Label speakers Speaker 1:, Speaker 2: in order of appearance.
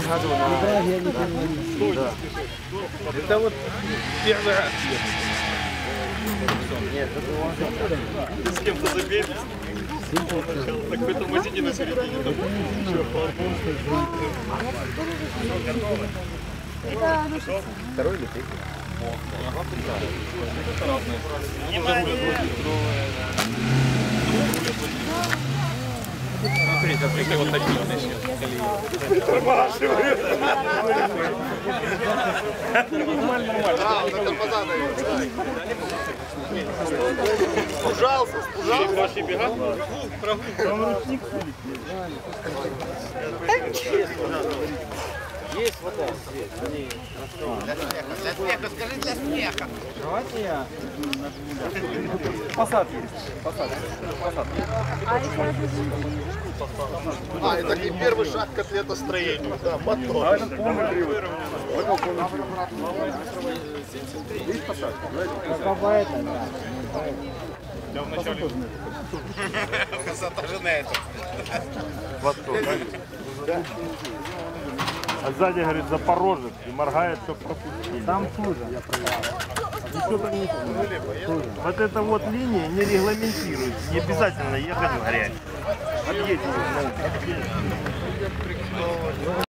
Speaker 1: году на... Да. Это вот первая акция. Нет, это
Speaker 2: С кем-то забей. Так в этом возите на середине.
Speaker 1: второй или третий. Смотри, как вот такие начнет.
Speaker 2: А, вот это позаду. Спужался, спужался. Ваши бега?
Speaker 1: Есть вода, свет. Они...
Speaker 2: Для смеха, скажи для смеха.
Speaker 1: Давайте я Посад есть. Посад. Посад.
Speaker 2: А, это не первый шаг к котлетостроению. Да, мотор.
Speaker 1: А этот полный кривый. Вот полный Есть посадка? Какая это, да.
Speaker 2: Я вначале... Красота жена это.
Speaker 3: А сзади, говорит, Запорожец и моргает, чтоб пропустили.
Speaker 1: Там хуже, я проверял.
Speaker 3: Вот эта вот линия не регламентируется. Не обязательно ехать в грязь. Объедьте.